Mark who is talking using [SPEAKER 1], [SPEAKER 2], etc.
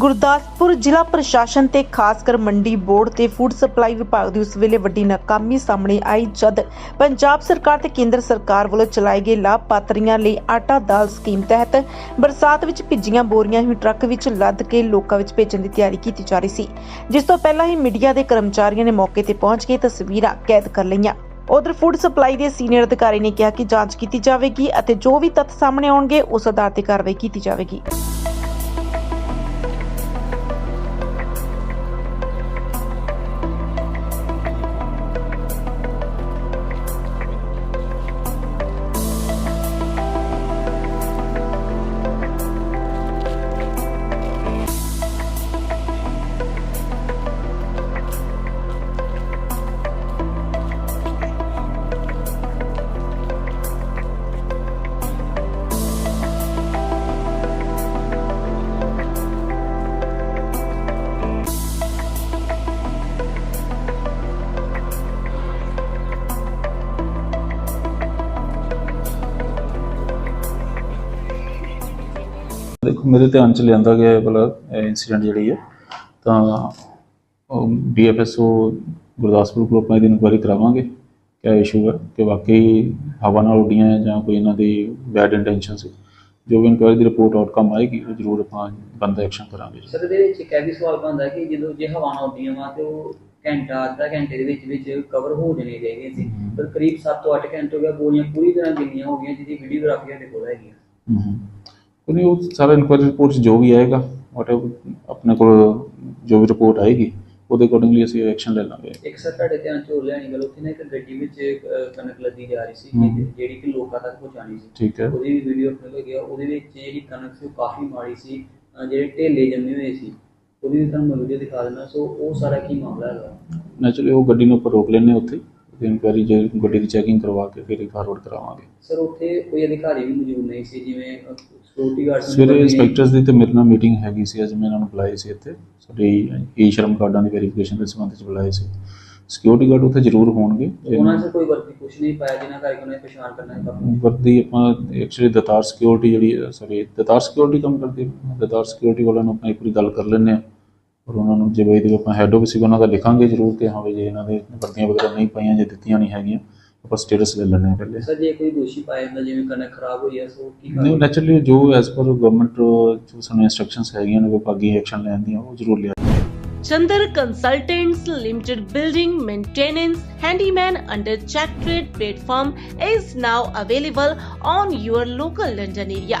[SPEAKER 1] ਗੁਰਦਾਸਪੁਰ ਜ਼ਿਲ੍ਹਾ ਪ੍ਰਸ਼ਾਸਨ ਤੇ ਖਾਸ ਕਰ ਮੰਡੀ ਬੋਰਡ ਤੇ ਫੂਡ ਸਪਲਾਈ ਵਿਭਾਗ ਦੀ ਉਸ ਵੇਲੇ ਵੱਡੀ ਨਾਕਾਮੀ ਸਾਹਮਣੇ ਆਈ, ਜਦ ਪੰਜਾਬ ਸਰਕਾਰ ਤੇ ਕੇਂਦਰ ਸਰਕਾਰ ਵੱਲੋਂ ਚਲਾਏ ਗਏ ਲਾਭਪਾਤਰੀਆਂ ਲਈ ਆਟਾ ਦਾਲ ਸਕੀਮ ਤਹਿਤ ਬਰਸਾਤ ਵਿੱਚ ਭਿੱਜੀਆਂ ਬੋਰੀਆਂ ਹੀ ਟਰੱਕ ਵਿੱਚ ਲੱਦ ਕੇ ਲੋਕਾਂ ਵਿੱਚ ਭੇਜਣ ਦੀ ਤਿਆਰੀ ਕੀਤੀ ਜਾ ਰਹੀ ਸੀ। ਜਿਸ ਤੋਂ ਪਹਿਲਾਂ ਹੀ ਮੀਡੀਆ ਦੇ ਕਰਮਚਾਰੀਆਂ ਨੇ ਮੌਕੇ ਤੇ ਪਹੁੰਚ ਕੇ ਤਸਵੀਰਾਂ ਕੈਦ ਕਰ ਲਈਆਂ। ਉਧਰ ਫੂਡ ਸਪਲਾਈ ਦੇ ਸੀਨੀਅਰ ਅਧਿਕਾਰੀ ਨੇ ਕਿਹਾ ਕਿ ਜਾਂਚ ਕੀਤੀ ਜਾਵੇਗੀ ਅਤੇ ਜੋ ਵੀ ਤੱਥ ਸਾਹਮਣੇ ਆਉਣਗੇ, ਉਸ ਆਧਾਰ ਤੇ ਕਾਰਵਾਈ ਕੀਤੀ ਜਾਵੇਗੀ।
[SPEAKER 2] ਦੇਖੋ ਮੇਰੇ ਧਿਆਨ ਚ ਲਿਆਂਦਾ ਗਿਆ ਇਹ ਵਾਲਾ ਇਨਸੀਡੈਂਟ ਜਿਹੜੀ ਹੈ ਤਾਂ ਬੀਐਫਐਸਓ ਗੁਰਦਾਸਪੁਰ ਕੋਲ ਆਪਾਂ ਇਹਦੀ ਇਨਕੁਆਇਰੀ ਕਰਾਵਾਂਗੇ ਕਿਆ ਇਸ਼ੂ ਹੈ ਕਿ ਵਾਕਈ ਹਵਾ ਨਾਲ ਉੱਡੀਆਂ ਹੈ ਜਾਂ ਕੋਈ ਇਹਨਾਂ ਦੀ ਬੈਡ ਇੰਟੈਂਸ਼ਨ ਸੀ ਜੋ ਵੀ ਇਨਕੁਆਇਰੀ ਦੀ ਰਿਪੋਰਟ ਆਊਟਕਮ ਆਏਗੀ ਉਹ ਜ਼ਰੂਰ ਆਪਾਂ ਬੰਦਾ ਐਕਸ਼ਨ ਕਰਾਂਗੇ
[SPEAKER 3] ਸਰ ਇਹਦੇ ਵਿੱਚ ਇੱਕ ਇਹ ਵੀ ਸਵਾਲ ਬਣਦਾ ਕਿ ਜਦੋਂ ਜੇ ਹਵਾਵਾਂ ਉੱਡੀਆਂ ਵਾ ਤੇ ਉਹ ਘੰਟਾ ਅੱਧਾ ਘੰਟੇ ਦੇ ਵਿੱਚ ਵਿੱਚ ਕਵਰ ਹੋ ਜਾਣੀ ਚਾਹੀਦੀਆਂ ਸੀ ਪਰ ਕਰੀਬ 7 ਤੋਂ 8 ਘੰਟੇ ਹੋ ਗਿਆ ਬੋਰੀਆਂ ਪੂਰੀ ਤਰ੍ਹਾਂ ਗਿੱਲੀਆਂ ਹੋ ਗਈਆਂ ਜਿਹਦੀ ਵੀਡੀਓਗ੍ਰਾਫੀ ਸਾਡੇ ਕੋਲ ਹੈਗੀ ਆ।
[SPEAKER 2] ਨਹੀਂ ਉਹ ਸਾਰਾ ਇਨਕੁਆਇਰੀ ਰਿਪੋਰਟ ਜੋ ਵੀ ਆਏਗਾ whatever ਆਪਣੇ ਕੋਲ ਜੋ ਵੀ ਰਿਪੋਰਟ ਆਏਗੀ ਉਹਦੇ ਅਕੋਰਡਿੰਗਲੀ ਅਸੀਂ ਐਕਸ਼ਨ ਲੈ ਲਾਂਗੇ।
[SPEAKER 3] ਇੱਕ ਸਰ ਤੁਹਾਡੇ ਧਿਆਨ ਚ ਹੋਰ ਲੈਣੀ ਗੱਲ ਉੱਥੇ ਨਾ ਇੱਕ ਗੱਡੀ ਵਿੱਚ ਕਣਕ ਲੱਦੀ ਜਾ ਰਹੀ ਸੀ। ਜਿਹੜੀ ਕਿ ਲੋਕਾਂ ਤੱਕ ਪਹੁੰਚਾਣੀ ਸੀ।
[SPEAKER 2] ਠੀਕ ਹੈ।
[SPEAKER 3] ਉਹਦੀ ਵੀ ਵੀਡੀਓ ਆਪਣੇ ਕੋਲ ਗਿਆ ਉਹਦੇ ਵਿੱਚ ਜਿਹੜੀ ਕਣਕ ਸੀ ਉਹ ਕਾਫੀ ਮਾੜੀ ਸੀ ਜਿਹੜੇ ਢੇਲੇ ਜੰਮੇ ਹੋਏ ਸੀ ਉਹਦੀ ਵੀ ਤੁਹਾਨੂੰ ਵੀਡੀਓ ਦਿਖਾ ਦਿੰਦਾ ਸੋ ਉਹ ਸਾਰਾ ਕੀ ਮਾਮਲਾ ਹੈਗਾ?
[SPEAKER 2] ਨੈਚੁਰਲੀ ਉਹ ਗੱਡੀ ਨੂੰ ਉੱਪਰ ਰੋਕ ਲੈਣੇ ਉੱਥੇ। ਇਨਕੁਆਇਰੀ ਜੇ ਗੱਡੀ ਦੀ ਚੈਕਿੰਗ ਕਰਵਾ ਕੇ ਫਿਰ ਫਾਰਵਰਡ ਕਰਾਵਾਂਗੇ।
[SPEAKER 3] ਸਰ ਉੱਥੇ ਕੋਈ ਅਧਿਕਾਰੀ ਵੀ ਮੌਜੂਦ ਨਹੀਂ ਸੀ ਜਿਵੇਂ ਸਿਕਿਉਰਿਟੀ ਗਾਰਡ
[SPEAKER 2] ਸਵੇਰੇ ਇੰਸਪੈਕਟਰਸ ਦੀ ਤੇ ਮੇਰੇ ਨਾਲ ਮੀਟਿੰਗ ਹੈਗੀ ਸੀ ਅੱਜ ਮੈਂ ਇਹਨਾਂ ਨੂੰ ਬੁਲਾਏ ਸੀ ਇੱਥੇ। ਸਾਡੀ ਈ ਸ਼ਰਮ ਕਾਰਡਾਂ ਦੀ ਵੈਰੀਫਿਕੇਸ਼ਨ ਦੇ ਸੰਬੰਧ ਵਿੱਚ ਬੁਲਾਏ ਸੀ। ਸਿਕਿਉਰਿਟੀ ਗਾਰਡ ਉੱਥੇ ਜ਼ਰੂਰ ਹੋਣਗੇ।
[SPEAKER 3] ਉਹਨਾਂ ਸੇ ਕੋਈ ਵਰਤੀ ਕੁਛ ਨਹੀਂ ਪਾਇਆ ਜਿਨ੍ਹਾਂ ਕਰਕੇ ਉਹਨੇ ਪਛਾਣ ਕਰਨਾ ਹੈ
[SPEAKER 2] ਵਰਦੀ ਆਪਾਂ ਐਕਚੁਅਲੀ ਦਤਾਰ ਸਿਕਿਉਰਿਟੀ ਜਿਹੜੀ ਸੌਰੀ ਦਤਾਰ ਸਿਕਿਉਰਿਟੀ ਕੰਮ ਕਰਦੀ ਹੈ। ਦਤਾਰ ਸਿਕਿਉਰਿਟੀ ਵਾਲਿਆਂ ਨੂੰ ਆਪਾਂ ਇੱਕ ਵਾਰੀ ਗੱਲ ਕਰ ਲੈਂਦੇ ਹਾਂ। ਔਰ ਉਹਨਾਂ ਨੂੰ ਜੇ ਬਈ ਦੀ ਆਪਾਂ ਹੈਡ ਆਫਿਸ ਉਹਨਾਂ ਦਾ ਲਿਖਾਂਗੇ ਜ਼ਰੂਰ ਕਿ ਹਾਂ ਵੀ ਜੇ ਇਹਨਾਂ ਦੇ ਵਰਦੀਆਂ ਵਗੈਰਾ ਨਹੀਂ ਪਾਈਆਂ ਜੇ ਦਿੱਤੀਆਂ ਨਹੀਂ ਹੈਗੀਆਂ ਆਪਾਂ ਸਟੇਟਸ ਲੈ ਲੈਂਦੇ ਹਾਂ ਪਹਿਲੇ
[SPEAKER 3] ਸਰ ਜੇ ਕੋਈ ਦੋਸ਼ੀ ਪਾਇਆ ਜਾਂਦਾ ਜਿਵੇਂ ਕਣਕ ਖਰਾਬ ਹੋਈ ਹੈ ਸੋ ਕੀ
[SPEAKER 2] ਨਹੀਂ? ਨੈਚੁਰਲੀ ਜੋ ਐਸ ਪਰ ਗਵਰਨਮੈਂਟ ਜੋ ਸਾਨੂੰ ਇਨਸਟਰਕਸ਼ਨਸ ਹੈਗੀਆਂ ਨੇ ਵਿਭਾਗੀ ਐਕਸ਼ਨ ਲੈਣ ਦੀਆਂ ਉਹ ਜ਼ਰੂਰ ਲਿਆ
[SPEAKER 1] Chandar Consultants Limited Building Maintenance Handyman under Check Trade platform is now available on your local London area.